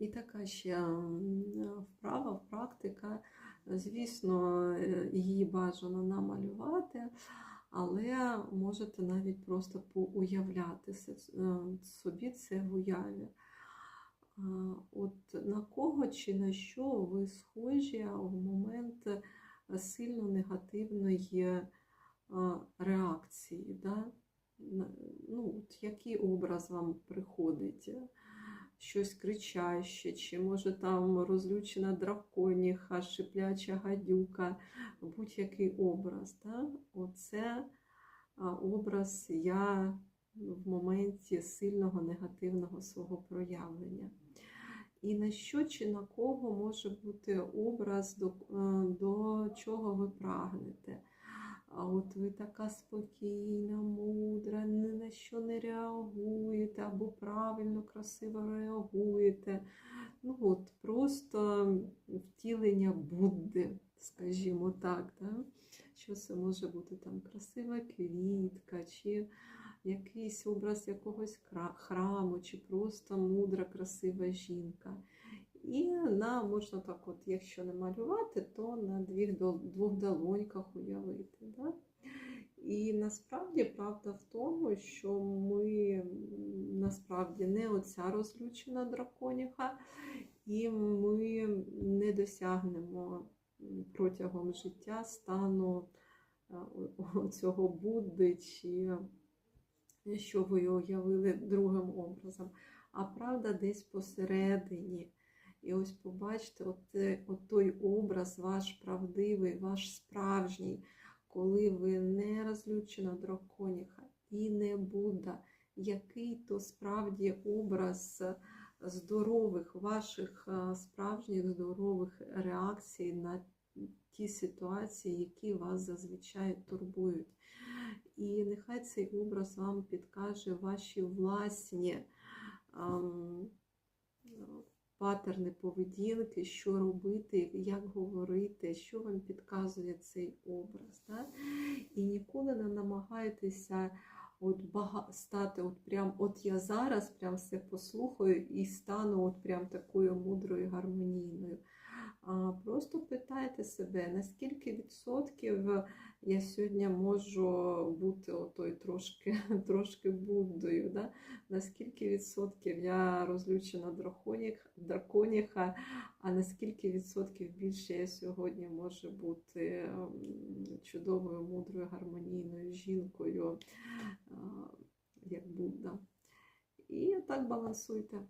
І така ще вправа, практика. Звісно, е, її бажано намалювати, але можете навіть просто поуявляти е, собі це в уяві. От на кого чи на що ви схожі в момент сильно негативної реакції? Да? Ну, от Який образ вам приходить? Щось кричаще, чи може там розлючена драконіха, шипляча гадюка, будь-який образ. Да? Оце образ я в моменті сильного негативного свого проявлення. І на що чи на кого може бути образ, до, е, до чого ви прагнете. А от ви така спокійна, мудра, ні на що не реагуєте, або правильно, красиво реагуєте. Ну от Просто втілення Будди, скажімо так. Да? Що це може бути там красива квітка, чи якийсь образ якогось храму, чи просто мудра, красива жінка. І на, можна так, от, якщо не малювати, то на двох долоньках уявити. Да? І насправді правда в тому, що ми насправді не оця розлючена драконіха, і ми не досягнемо протягом життя стану цього Будди, чи що ви уявили другим образом. А правда десь посередині. І ось побачите, от, от той образ, ваш правдивий, ваш справжній, коли ви не розлючена драконіха і не Будда, який то справді образ здорових, ваших справжніх здорових реакцій на ті ситуації, які вас зазвичай турбують. І нехай цей образ вам підкаже ваші власні патерни поведінки, що робити, як говорити, що вам підказує цей образ. Да? І ніколи не намагайтеся от бага... стати от прям, от я зараз прям все послухаю і стану от прям такою мудрою, гармонійною. А Просто питайте себе, наскільки відсотків я сьогодні можу бути отой трошки трошки Буддою, да? наскільки відсотків я розлючена драконіха, а наскільки відсотків більше я сьогодні можу бути чудовою, мудрою, гармонійною жінкою, як Будда. І так балансуйте.